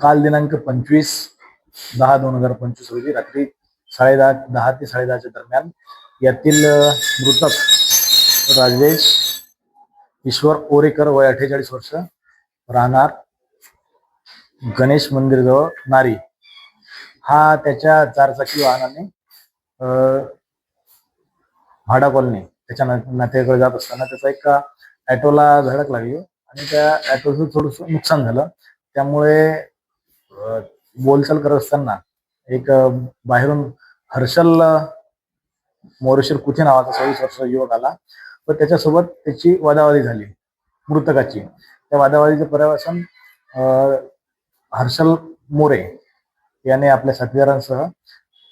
काल दिनांक पंचवीस दहा दोन हजार पंचवीस रोजी रात्री साडेदहा दहा ते साडेदहाच्या दरम्यान यातील मृतक राजेश ईश्वर ओरेकर वय अठ्ठेचाळीस वर्ष राहणार गणेश मंदिरजवळ नारी. हा त्याच्या चारचाकी वाहनाने भाडा कॉलनी त्याच्या नात्याकडे जात असताना त्याचा एक ॲटोला धडक लागली आणि त्या ॲटोचं थोडस नुकसान झालं. त्यामुळे बोलचाल करत असताना एक बाहेरून हर्षल मोरेश्वर कुथे नावाचा सव्वीस वर्षाचा युवक आला. व त्याच्यासोबत त्याची वादावादी झाली मृतकाची. त्या वादावादीचं पर्यवसन अ, हर्षल मोरे याने आपल्या साथीदारांसह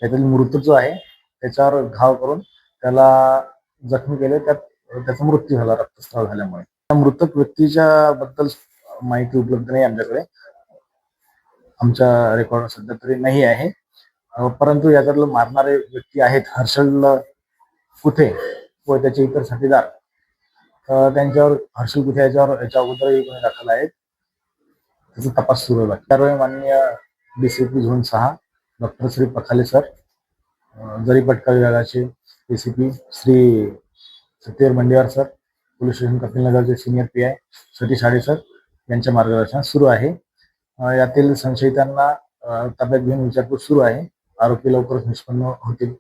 त्यातील मृत जो आहे त्याच्यावर घाव करून त्याला जखमी केले. त्यात त्याचा मृत्यू झाला रक्तस्राव झाल्यामुळे. त्या मृतक व्यक्तीच्या बद्दल माहिती उपलब्ध नाही आमच्याकडे. आमच्या रेकॉर्ड सध्या तरी नाही आहे. परंतु याच्यातलं मारणारे व्यक्ती आहेत हर्षल कुठे व त्याचे इतर साथीदार. त्यांच्यावर हर्षल कुठे याच्यावर याच्या अगोदरही गुन्हे दाखल आहेत. त्याचा तपास सुरू आहे. त्यावेळी माननीय डीसीपी झोन सहा doctor Shri Pakhale sir Jaripatka विभागाचे DCP Shri Satyavir Mandewar sir police station Kapil नगरचे senior P I Satish Aade sir यांच्या मार्गदर्शन सुरू आहे. यातील संशयितांना अ, ताब्यात घेऊन विचारपूस सुरू आहे. आरोपी लवकरच निष्पन्न होतील.